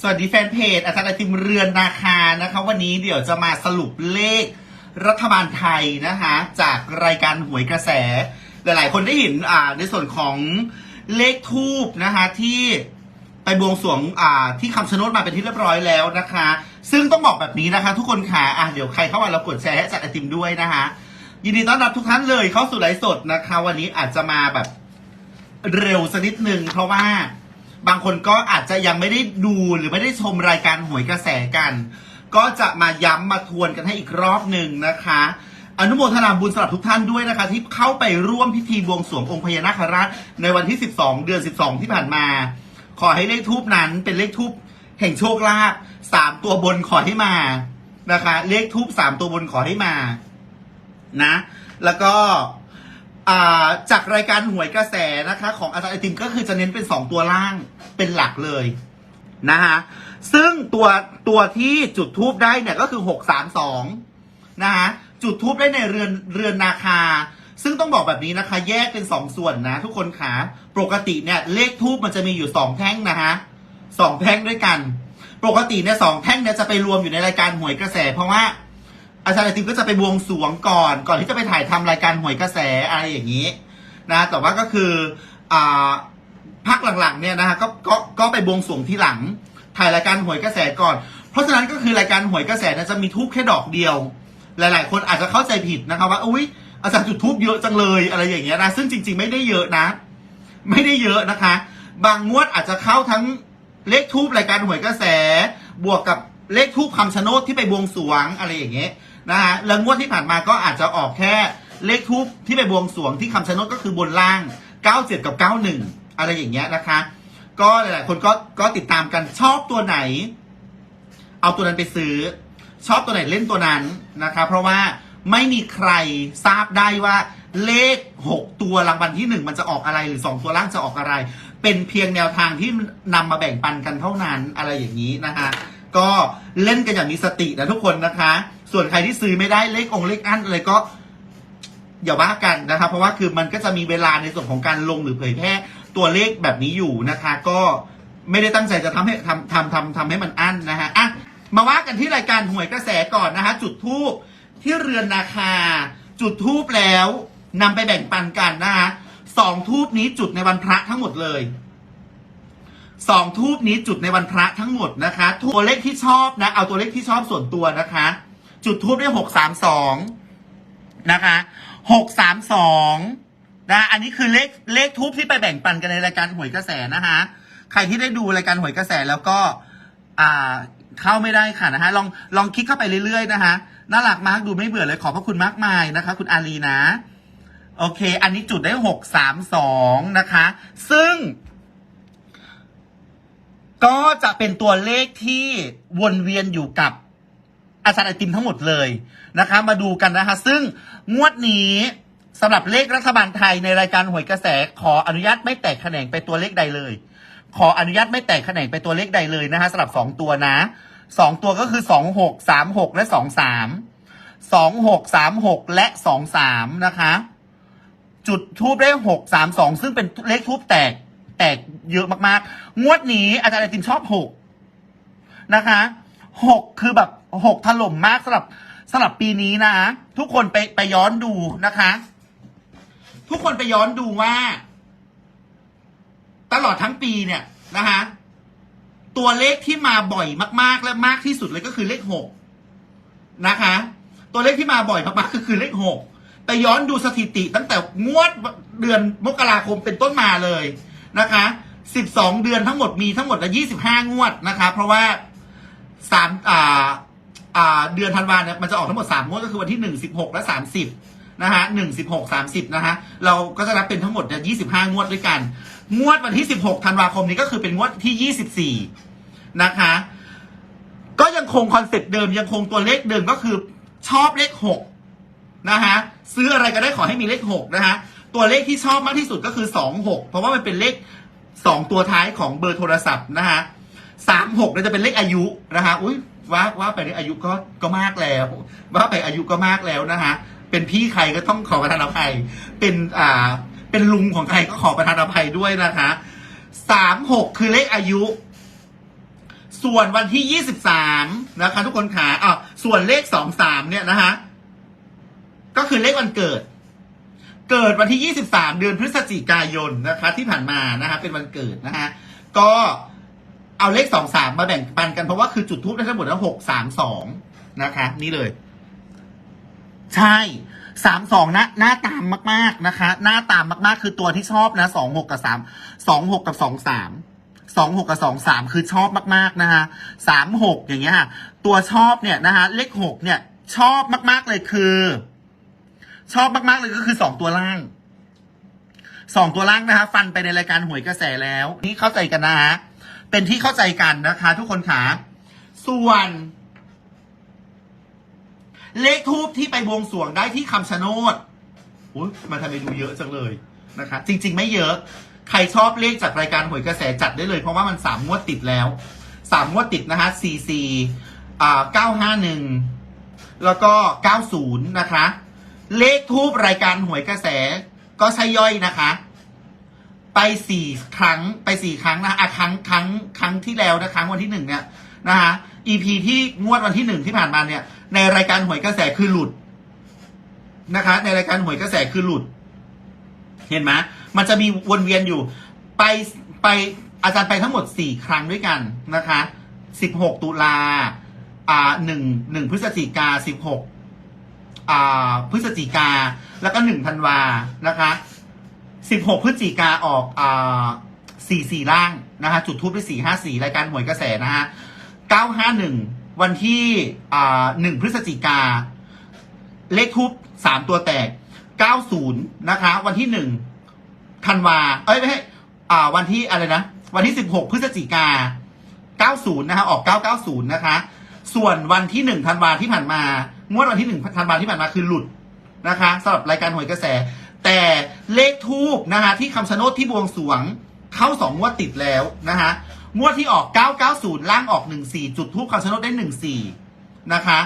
สวัสดีแฟนเพจอาจารย์ไอติมเรือนนาคานะคะ วันนี้เดี๋ยวจะมาสรุปเลขรัฐบาลไทยนะคะจากรายการหวยกระแส หลายๆ คนได้เห็นอ่าในส่วนของเลขทูบนะคะที่ไปบวงสรวงอ่าที่คำชะโนดมาเป็นที่เรียบร้อยแล้วนะคะ ซึ่งต้องบอกแบบนี้นะคะ ทุกคนค่ะอะเดี๋ยวใครเข้ามาเรากดแชร์ให้อาจารย์ไอติมด้วยนะคะยินดีต้อนรับทุกท่านเลยเข้าสู่ไลฟ์สดนะคะ วันนี้อาจจะมาแบบเร็วสักนิดนึงเพราะว่า บางคนก็อาจจะยังไม่ได้ดูหรือไม่ได้ชมรายการหวยกระแสกัน ก็จะมาย้ำมาทวนกันให้อีกรอบหนึ่งนะคะ อนุโมทนาบุญสำหรับทุกท่านด้วยนะคะ ที่เข้าไปร่วมพิธีบวงสรวงองค์พญานาคราชในวันที่ 12 เดือน 12 ที่ผ่านมา ขอให้เลขทูปนั้นเป็นเลขทูปแห่งโชคลาภสามตัวบนขอให้มานะคะ เลขทูปสามตัวบนขอให้มา นะ แล้วก็ อ่าจากรายการหวยกระแสนะคะ ของอาจารย์ไอติมก็คือจะเน้นเป็นสองตัวล่างเป็นหลักเลยนะคะซึ่งตัวตัวที่จุดทูบได้เนี่ยก็คือหกสามสองนะคะจุดทูบได้ในเรือนเรือนนาคา ซึ่งต้องบอกแบบนี้นะคะ แยกเป็นสองส่วนนะ ทุกคนขาปกติเนี่ยเลขทูบมันจะมีอยู่สองแท่งนะคะสองแท่งด้วยกัน ปกติเนี่ยสองแท่งเนี่ยจะไปรวมอยู่ในรายการหวยกระแส เพราะว่า อาจารย์ไอติมก็จะไปบวงสรวงก่อน ก่อนที่จะไปถ่ายทำรายการหวยกระแสอะไรอย่างนี้นะแต่ว่าก็คืออ่าพักหลังๆเนี่ยนะฮะก็ก็ก็ไปบวงสรวงที่หลัง ถ่ายรายการหวยกระแสก่อน เพราะฉะนั้นก็คือรายการหวยกระแสเนี่ยจะมีทูบแค่ดอกเดียว หลาย ๆ คนอาจจะเข้าใจผิดนะครับว่าอุ้ยอาจารย์จุดทูบเยอะจังเลยอะไรอย่างเงี้ยนะซึ่งจริง ๆ ไม่ได้เยอะนะ ไม่ได้เยอะนะคะ บางงวดอาจจะเข้าทั้งเลขทูบรายการหวยกระแส บวกกับ เลขทูบคำชะโนดที่ไปบวงสรวงอะไรอย่างเงี้ยนะฮะแล้วงวดที่ผ่านมาก็อาจจะออกแค่เลขทูบที่ไปบวงสรวงที่คำชะโนดก็คือบนล่าง 97 กับ 91 อะไรอย่างเงี้ยนะคะ ก็หลายๆคนก็ก็ติดตามกันชอบตัวไหน เอาตัวนั้นไปซื้อ ชอบตัวไหนเล่นตัวนั้นนะคะ เพราะว่าไม่มีใครทราบได้ว่าเลข 6 ตัวรางวัลที่ 1 มันจะออกอะไรหรือ 2 ตัวล่างจะออกอะไร เป็นเพียงแนวทางที่นำมาแบ่งปันกันเท่านั้นอะไรอย่างนี้นะคะ ก็เล่นกันอย่างมีสตินะทุกคนนะคะ ส่วนใครที่ซื้อไม่ได้เลของเลขอันอะไรก็อย่าว่ากันนะคะเพราะว่าคือมันก็จะมีเวลาในส่วนของการลงหรือเผยแพร่ตัวเลขแบบนี้อยู่นะคะ ก็ไม่ได้ตั้งใจจะทำให้ทำทำทำทำให้มันอั้นนะฮะอะมาว่ากันที่รายการหวยกระแสก่อนนะคะจุดทูบที่เรือนนาคา จุดทูบแล้วนำไปแบ่งปันกันนะคะสองทูบนี้จุดในวันพระทั้งหมดเลย สองทูบนี้จุดในวันพระทั้งหมดนะคะ ตัวเลขที่ชอบนะ เอาตัวเลขที่ชอบส่วนตัวนะคะ จุดทูบได้หกสามสองนะคะหกสามสองนะ อันนี้คือเลขเลขทูบที่ไปแบ่งปันกันในรายการหวยกระแสนะคะใครที่ได้ดูรายการหวยกระแสแล้วก็ อ่าเข้าไม่ได้ค่ะนะคะลองลองคลิกเข้าไปเรื่อยๆนะคะน่ารักมากดูไม่เบื่อเลยขอบพระคุณมากมายนะคะ คุณอารีนะ โอเค อันนี้จุดได้หกสามสองนะคะ ซึ่ง ก็จะเป็นตัวเลขที่วนเวียนอยู่กับอาจารย์ไอติมทั้งหมดเลยนะคะ มาดูกันนะคะ ซึ่งงวดนี้สำหรับเลขรัฐบาลไทยในรายการหวยกระแส ขออนุญาตไม่แตกแขนงไปตัวเลขใดเลย ขออนุญาตไม่แตกแขนงไปตัวเลขใดเลยนะคะสำหรับสองตัวนะสองตัวก็คือสองหกสามหกและสองสามสองหกสามหกและสองสามนะคะ จุดทูบได้หกสามสองซึ่งเป็นเลขทูบแตก แตกเยอะมากๆ งวดนี้อาจารย์ไอติมชอบหกนะคะหกคือแบบหกถล่มมากสำหรับสำหรับปีนี้นะ ทุกคนไปไปย้อนดูนะคะ ทุกคนไปย้อนดูว่า ตลอดทั้งปีเนี่ยนะคะตัวเลขที่มาบ่อยมาก ๆ และมากที่สุดเลยก็คือเลขหกนะคะ ตัวเลขที่มาบ่อยมากๆก็คือเลขหกไปย้อนดูสถิติตั้งแต่งวดเดือนมกราคมเป็นต้นมาเลย นะคะสิบสองเดือนทั้งหมดมีทั้งหมดละยี่สิบห้างวดนะคะ เพราะว่าสามอ่าอ่าเดือนธันวาเนี่ยมันจะออกทั้งหมดสามงวดก็คือวันที่หนึ่งสิบหกและสามสิบนะฮะหนึ่งสิบหกสามสิบนะฮะเราก็จะนับเป็นทั้งหมดเนี่ยยี่สิบห้างวดด้วยกัน งวดวันที่สิบหกธันวาคมนี้ก็คือเป็นงวดที่ยี่สิบสี่นะคะ ก็ยังคงคอนเซ็ปต์เดิมยังคงตัวเลขเดิมก็คือชอบเลขหกนะฮะซื้ออะไรก็ได้ขอให้มีเลขหกนะฮะ ตัวเลขที่ชอบมากที่สุดก็คือสองหกเพราะว่ามันเป็นเลขสองตัวท้ายของเบอร์โทรศัพท์นะฮะสามหกเนี่ยจะเป็นเลขอายุนะฮะอุ้ยว่าว่าไปอายุก็ก็มากแล้ว ว่าไปอายุก็มากแล้วนะฮะเป็นพี่ใครก็ต้องขอประทานอภัย เป็นอ่าเป็นลุงของใครก็ขอประทานอภัยด้วยนะคะสามหกคือเลขอายุ ส่วนวันที่23นะคะ ทุกคนขาอะส่วนเลข23เนี่ยนะคะก็คือเลขวันเกิด เกิดวันที่ 23 เดือนพฤศจิกายนนะคะ ที่ผ่านมานะคะเป็นวันเกิดนะคะก็เอาเลข 23 มาแบ่งปันกันเพราะว่าคือจุดทูบได้ทั้งหมดแล้ว6 3 2 นะคะ นี่เลย ใช่สามสองนะหน้าตามมาก ๆนะคะ หน้าตามมากๆ คือตัวที่ชอบนะสองหกกับสามสองหกกับสองสามสองหกกับสองสามคือชอบมากๆนะคะสามหกอย่างเงี้ยตัวชอบเนี่ยนะคะเลขหกเนี่ย ชอบมาก ๆเลยคือ ชอบมาก ๆ เลยก็คือสองตัวล่างสองตัวล่างนะคะ ฟันไปในรายการหวยกระแสแล้ว นี่เข้าใจกันนะฮะเป็นที่เข้าใจกันนะคะ ทุกคนขาส่วน เลขทูบที่ไปบวงสรวงได้ที่คำชะโนดอุ้ยมาทำไมดูเยอะจังเลยนะคะ จริง ๆ ไม่เยอะ ใครชอบเลขจากรายการหวยกระแสจัดได้เลย เพราะว่ามันสามงวดติดแล้วสามงวดติดนะคะสี่สี่อ่าเก้าห้าหนึ่งแล้วก็เก้าศูนย์นะคะ เลขทูบรายการหวยกระแส ก็ใช่ย่อยนะคะ ไปสี่ครั้งไปสี่ครั้งนะอะครั้งครั้งครั้งที่แล้วนะครั้งวันที่หนึ่งเนี่ยนะคะ EP ที่งวดวันที่หนึ่งที่ผ่านมาเนี่ย ในรายการหวยกระแสคือหลุดนะคะ ในรายการหวยกระแสคือหลุด เห็นไหมมันจะมีวนเวียนอยู่ ไปไปอาจารย์ไปทั้งหมดสี่ครั้งด้วยกันนะคะสิบหกตุลาอ่าหนึ่งหนึ่งพฤศจิกาสิบหก พฤศจิกาแล้วก็หนึ่งธันวานะคะสิบหกพฤศจิกาออกอ่าสี่สี่ล่างนะคะจุดทูบด้สี่ห้าสี่รายการหวยกระแสนะฮะเก้าห้าหนึ่งวันที่อ่าหนึ่งพฤศจิกาเลขทูบสามตัวแตกเก้าศูนย์นะคะ วันที่หนึ่งธันวา เอ้ยไม่ใช่อ่าวันที่อะไรนะ วันที่สิบหกพฤศจิกาเก้าศูนย์นะคะออกเก้าเก้าศูนย์นะคะ ส่วนวันที่หนึ่งธันวาที่ผ่านมา งวดวันที่หนึ่งธันวาที่ผ่านมาคือหลุดนะคะสำหรับรายการหวยกระแส แต่เลขทูบนะคะที่คำชะโนดที่บวงสรวงเข้าสองงวดติดแล้วนะคะงวดที่ออก 990 ล่างออก 14 จุดทูบคำชะโนดได้ 14 นะคะ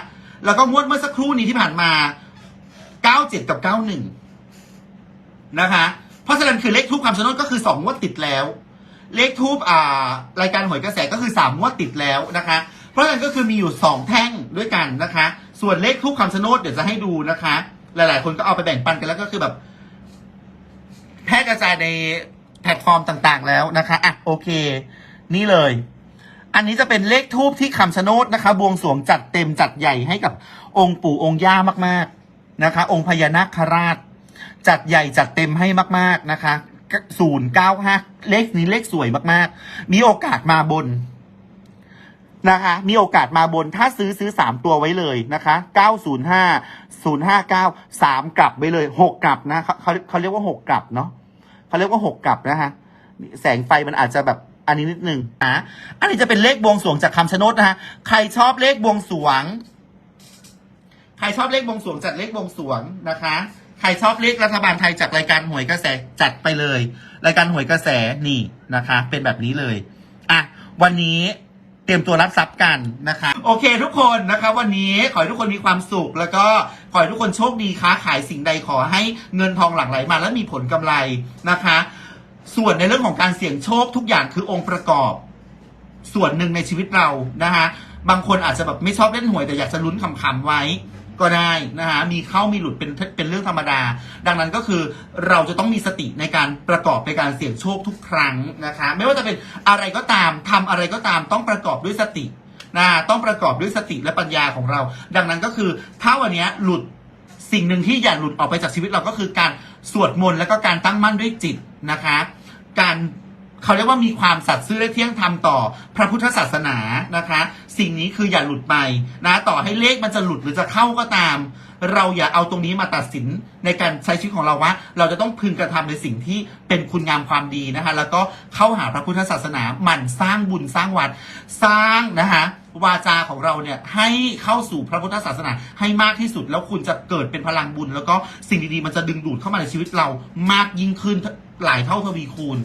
แล้วก็งวดเมื่อสักครู่นี้ที่ผ่านมา 97 กับ 91 นะคะ เพราะฉะนั้นคือเลขทูบคำชะโนดก็คือ 2 งวดติดแล้ว เลขทูบอ่ารายการหวยกระแสก็คือ 3 งวดติดแล้วนะคะ เพราะฉะนั้นก็คือมีอยู่ 2 แท่งด้วยกันนะคะ ส่วนเลขทูบคำชะโนดเดี๋ยวจะให้ดูนะคะ หลาย ๆ คนก็เอาไปแบ่งปันกันแล้วก็คือแบบ แพร่กระจายในแพลตฟอร์มต่าง ๆ แล้วนะคะอะโอเค นี่เลย อันนี้จะเป็นเลขทูบที่คำชะโนดนะคะ บวงสรวงจัดเต็มจัดใหญ่ให้กับองค์ปู่องค์ย่ามาก ๆ นะคะ องค์พญานาคราช จัดใหญ่จัดเต็มให้มาก ๆ นะคะศูนย์เก้าห้าเลขนี้เลขสวยมาก ๆ มีโอกาสมาบน นะคะ มีโอกาสมาบนถ้าซื้อซื้อสามตัวไว้เลยนะคะเก้าศูนย์ห้าศูนย์ห้าเก้าสามกลับไว้เลยหกกลับนะเขาเขาเรียกว่าหกกลับเนาะเขาเรียกว่าหกกลับนะคะแสงไฟมันอาจจะแบบอันนี้นิดนึงอะอันนี้จะเป็นเลขบวงสวงจากคำชะโนดนะคะใครชอบเลขบวงสวง ใครชอบเลขบวงสวงจัดเลขบวงสวงนะคะใครชอบเลขรัฐบาลไทยจากรายการหวยกระแสจัดไปเลย รายการหวยกระแสนี่นะคะ เป็นแบบนี้เลย อะ วันนี้ เตรียมตัวรับทรัพย์กันนะคะ โอเคทุกคนนะคะ วันนี้ขอให้ทุกคนมีความสุข แล้วก็ขอให้ทุกคนโชคดีค้าขายสิ่งใดขอให้เงินทองหลั่งไหลมาและมีผลกำไรนะคะ ส่วนในเรื่องของการเสี่ยงโชคทุกอย่างคือองค์ประกอบ ส่วนหนึ่งในชีวิตเรานะคะบางคนอาจจะแบบไม่ชอบเล่นหวยแต่อยากจะลุ้นคำๆไว้ ก็ได้นะคะมีเข้ามีหลุดเป็นเป็นเรื่องธรรมดา ดังนั้นก็คือเราจะต้องมีสติในการประกอบในการเสี่ยงโชคทุกครั้งนะคะ ไม่ว่าจะเป็นอะไรก็ตามทำอะไรก็ตามต้องประกอบด้วยสตินะต้องประกอบด้วยสติและปัญญาของเรา ดังนั้นก็คือถ้าวันนี้หลุดสิ่งหนึ่งที่อย่าหลุดออกไปจากชีวิตเราก็คือการสวดมนต์แล้วก็การตั้งมั่นด้วยจิตนะคะ การเขาเรียกว่ามีความสัตย์ซื่อและเที่ยงธรรมต่อพระพุทธศาสนานะคะ สิ่งนี้คืออย่าหลุดไปนะ ต่อให้เลขมันจะหลุดหรือจะเข้าก็ตาม เราอย่าเอาตรงนี้มาตัดสินในการใช้ชีวิตของเราว่า เราจะต้องพึงกระทำในสิ่งที่เป็นคุณงามความดีนะคะ แล้วก็เข้าหาพระพุทธศาสนาหมั่นสร้างบุญสร้างวัดสร้างนะคะวาจาของเราเนี่ยให้เข้าสู่พระพุทธศาสนาให้มากที่สุด แล้วคุณจะเกิดเป็นพลังบุญ แล้วก็สิ่งดีๆมันจะดึงดูดเข้ามาในชีวิตเรามากยิ่งขึ้นหลายเท่าทวีคูณ